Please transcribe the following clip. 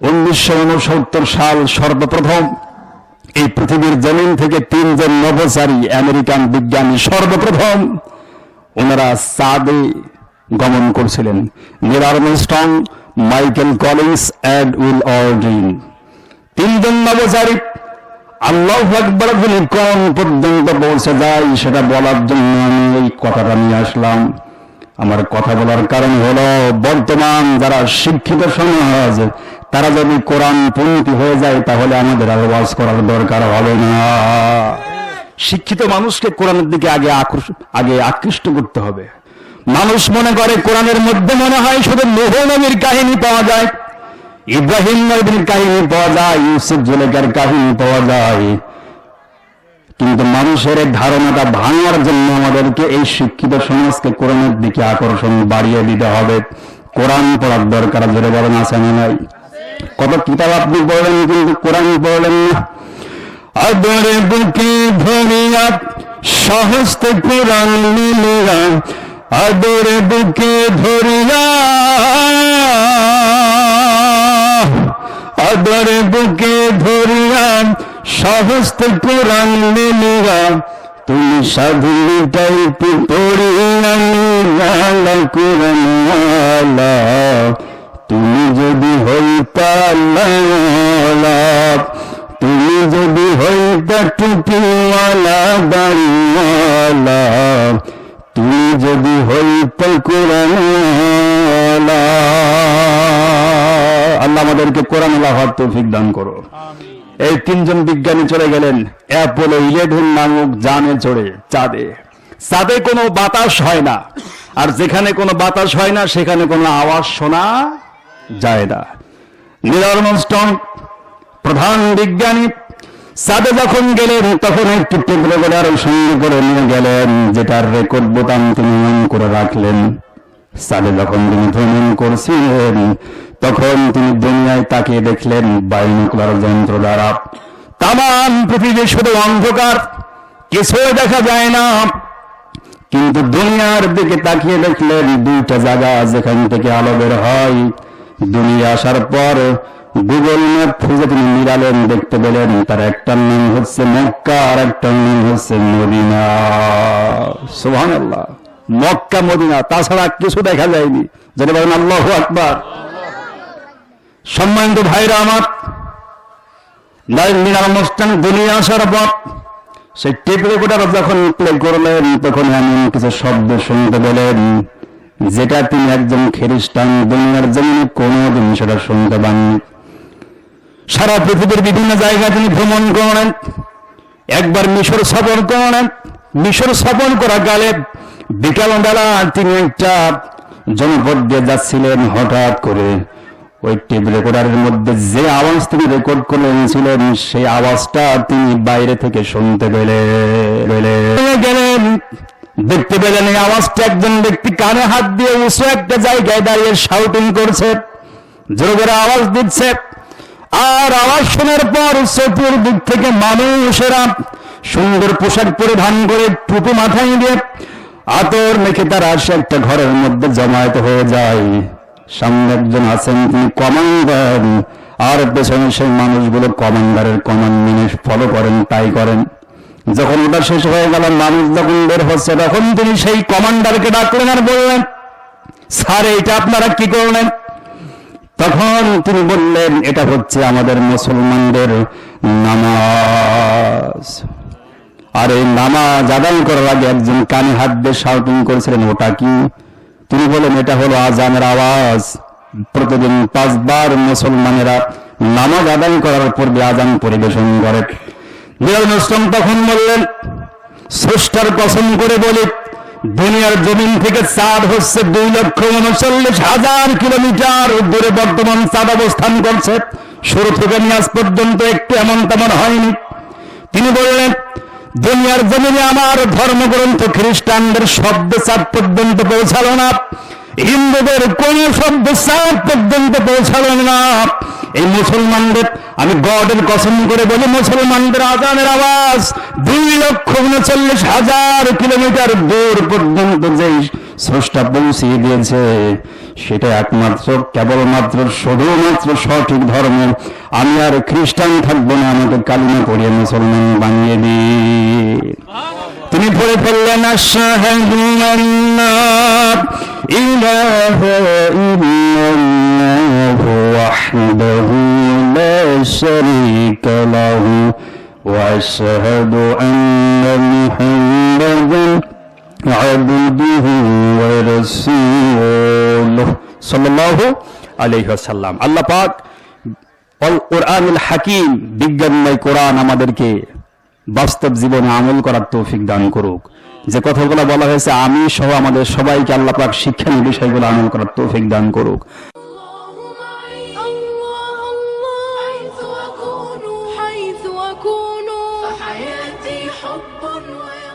উনিশশো সাল সর্বপ্রথম এই পৃথিবীর জমিন থেকে তিনজন নভোচারী আমেরিকান বিজ্ঞানী সর্বপ্রথম ওনারা চাঁদে গমন করছিলেন। Neil Michael Collins Edwin Aldrin তিনজন নভোচারী আল্লাহ একবার বলে কোন পর্যন্ত পৌঁছে যায়, সেটা বলার জন্য আমি এই কথাটা নিয়ে আসলাম। আমার কথা বলার কারণ হলো, বর্তমান যারা শিক্ষিত সমাজ, তারা যদি কোরআন পণ্ডিত হয়ে যায়, তাহলে আমাদের আর ওয়াজ করার দরকার হবে না। শিক্ষিত মানুষকে কোরআনের দিকে আগে আগে আকৃষ্ট করতে হবে। মানুষ মনে করে কোরআনের মধ্যে মনে হয় শুধু মোহ নবীর কাহিনী পাওয়া যায়। ইব্রাহিম নবীর কাহিনী পাওয়া যায়, ইউসুফ জুলেখার কাহিনী পাওয়া যায়। কিন্তু মানুষের ধারণাটা ভাঙার জন্য আমাদেরকে এই শিক্ষিত সমাজকে কোরআনের দিকে আকর্ষণ বাড়িয়ে দিতে হবে। কোরআন পড়ার দরকার, জোরে বলেন, আছে না নাই? কত কিতাব আপনি পড়লেন কিন্তু কোরআন পড়লেন না। আদরে বুকে ধরিয়া সহস্তে কোরআন আদরে বুকে ধরিয়া আদরে বুকে ধরিয়া সহস্ত কোরআন নিলিয়া তুমি সাধু টাইপি পড়িয়া কোরআন তুমি যদি হইতা তুমি যদি হইতা টুপিওয়ালা তুমি যদি হইতা কোরআনওয়ালা আল্লাহ আমাদেরকে কোরআন হওয়ার তৌফিক দান করো। এই তিনজন বিজ্ঞানী চলে গেলেন অ্যাপোলো ইলেভেন নামক যানে চড়ে চাঁদে। চাঁদে কোনো বাতাস হয় না। আর যেখানে কোনো বাতাস হয় না সেখানে কোনো আওয়াজ শোনা যায় না। নীল আর্মস্ট্রং প্রধান বিজ্ঞানী সাদে যখন গেলেন তখন একটি টেকনোগ্রাফার সঙ্গে করে নিয়ে গেলেন যেটার রেকর্ড বোতাম তিনি অন করে রাখলেন। সাদে যখন তিনি ভ্রমণ করছিলেন তখন তিনি দুনিয়ায় তাকিয়ে দেখলেন বাইনোকুলার যন্ত্র দ্বারা। তাম পৃথিবী শুধু অন্ধকার, কিছুই দেখা যায় না। কিন্তু দুনিয়ার দিকে তাকিয়ে দেখলেন দুইটা জায়গা যেখান থেকে আলো বের হয়। দুনিয়া আসার পর গুগল ম্যাপ খুঁজে তিনি মিলালেন দেখতে পেলেন তার একটার নাম হচ্ছে মক্কা আর একটার নাম হচ্ছে মদিনা। সুহান মক্কা, মদিনা, তাছাড়া কিছু দেখা যায়নি। যেটা বলেন আল্লাহ আকবার। সম্মানিত ভাইরা আমার মিনার অনুষ্ঠান দুনিয়া আসার পর সেই টেপ রেকর্ডার যখন প্লে করলেন, তখন এমন কিছু শব্দ শুনতে পেলেন, যেটা তিনি একজন খ্রিস্টান দুনিয়ার জমিনে কোনোদিন সেটা শুনতে পাননি। সারা পৃথিবীর বিভিন্ন জায়গায় তিনি ভ্রমণ করেন একবার মিশর সফর করেন মিশর সফর করা কালে বিকালবেলা তিনি একটা জনপদ দিয়ে যাচ্ছিলেন হঠাৎ করে। ওই টেপ রেকর্ডারের মধ্যে যে আওয়াজ তিনি রেকর্ড করে এনেছিলেন, সেই আওয়াজটা তিনি বাইরে থেকে শুনতে পেলে গেলেন, দেখতে পেলেন এই আওয়াজটা একজন ব্যক্তি কানে হাত দিয়ে উঁচু একটা জায়গায় দাঁড়িয়ে শাউটিং করছে, জোরে আওয়াজ দিচ্ছে। আর আওয়াজ শোনার পর চতুর্দিক থেকে মানুষেরা সুন্দর পোশাক পরিধান করে টুপি মাথায় দিয়ে আতর মেখে তারা আসে একটা ঘরের মধ্যে জমায়েত হয়ে যায়। সামনে একজন আছেন, তিনি কমান্ডার। আর পেছনে সেই মানুষগুলো কমান্ডারের কমান্ড মেনে ফলো করেন, তাই করেন। যখন ওটা শেষ হয়ে গেল, মানুষ যখন বের হচ্ছে, তখন তিনি সেই কমান্ডারকে ডাকলেন আর বললেন, স্যার এটা আপনারা কি করলেন? তখন তিনি বললেন, এটা হচ্ছে আমাদের মুসলমানদের নামাজ। আর এই নামাজ আদায় করার আগে একজন কানে হাত দিয়ে শাউটিং করেছিলেন, ওটা কি? তিনি বলেন, এটা হলো আজানের আওয়াজ। প্রতিদিন পাঁচবার মুসলমানেরা নামাজ আদায় করার পূর্বে আজান পরিবেশন করে। মুসলাম তখন বললেন স্রষ্টার কসম করে বলি, দুনিয়ার জমিন থেকে চাঁদ হচ্ছে দুই লক্ষ উনচল্লিশ হাজার কিলোমিটার। দূরে বর্তমান চাঁদ অবস্থান করছে। শুরু থেকে নিয়ে আজ পর্যন্ত একটু এমন তেমন হয়নি। তিনি বললেন দুনিয়ার জমিনে আমার ধর্মগ্রন্থ খ্রিস্টানদের শব্দ চাপ পর্যন্ত পৌঁছালো না। হিন্দুদের কোন শব্দ চাপ পর্যন্ত পৌঁছালো না। এই মুসলমানদের, আমি গডের কসম করে বলি, মুসলমানদের আজানের আওয়াজ দুই লক্ষ উনচল্লিশ হাজার কিলোমিটার দূর পর্যন্ত যে স্রষ্টা পৌঁছিয়ে দিয়েছে। সেটা একমাত্র, কেবলমাত্র শুধুমাত্র সঠিক ধর্ম। আমি আর খ্রিস্টান থাকব না, আমাকে কালিমা পড়িয়ে মুসলমান বানিয়ে দিই তিনি পড়ে ফেললেন ওয়াহদাহু লা শারীকা লাহু ওয়া আশহাদু আন্না মুহাম্মাদান আবদুহু ওয়া রাসূলুহু সাল্লাল্লাহু আলাইহি ওয়াসাল্লাম আল্লাহ পাক অল কোরআনুল হাকিম বিজ্ঞানময় কোরআন আমাদেরকে বাস্তব জীবনে আমল করার তৌফিক দান করুক যে কথাগুলো বলা হয়েছে আমি সহ আমাদের সবাইকে আল্লাহ পাক শিক্ষণীয় বিষয়গুলো আমল করার তৌফিক দান করুক الله الله حيث أكون حيث أكون فحياتي حب ويقين